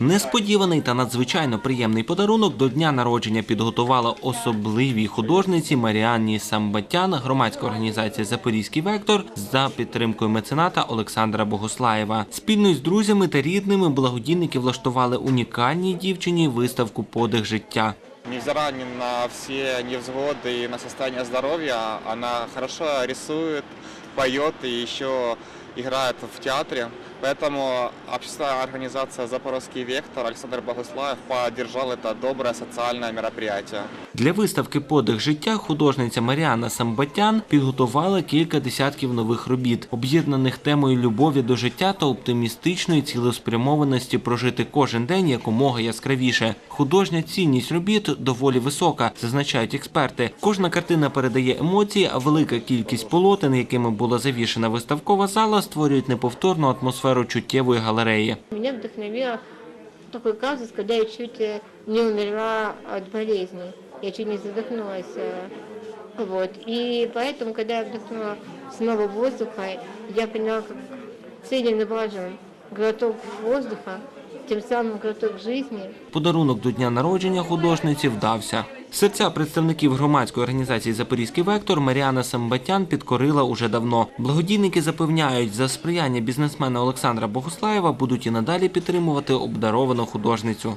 Несподіваний та надзвичайно приємний подарунок до дня народження підготувала особливій художниці Маріанні Самбатян, громадська організація Запорізький вектор за підтримкою мецената Олександра Богослаєва. Спільно з друзями та рідними благодійники влаштували унікальній дівчині виставку Подих життя. Невзирая на все невзгоды и на состояние здоровья, она хорошо рисует, поет и еще играет в театре. Поэтому общественная организация «Запорожский вектор» Александр Богуслаев поддержал это доброе социальное мероприятие. Для виставки Подих життя художниця Маріана Самбатян підготувала кілька десятків нових робіт, об'єднаних темою любові до життя та оптимістичної цілеспрямованості прожити кожен день якомога яскравіше. Художня цінність робіт доволі висока, зазначають експерти. Кожна картина передає емоції, а велика кількість полотен, якими була завішена виставкова зала, створюють неповторну атмосферу чуттєвої галереї. Меня вдохновило такой казус, когда я чуть э, не умерла от болезни. Я чуть не задохнулась. э, Вот. И поэтому, когда я вдохнула снова воздуха, я поняла, как целен важен глоток воздуха, тем самым глоток жизни. Подарунок до дня народження художниці вдався. Серця представників громадської організації Запорізький вектор Маріана Самбатян підкорила уже давно. Благодійники запевняють, за сприяння бізнесмена Олександра Богуслаєва будуть і надалі підтримувати обдаровану художницю.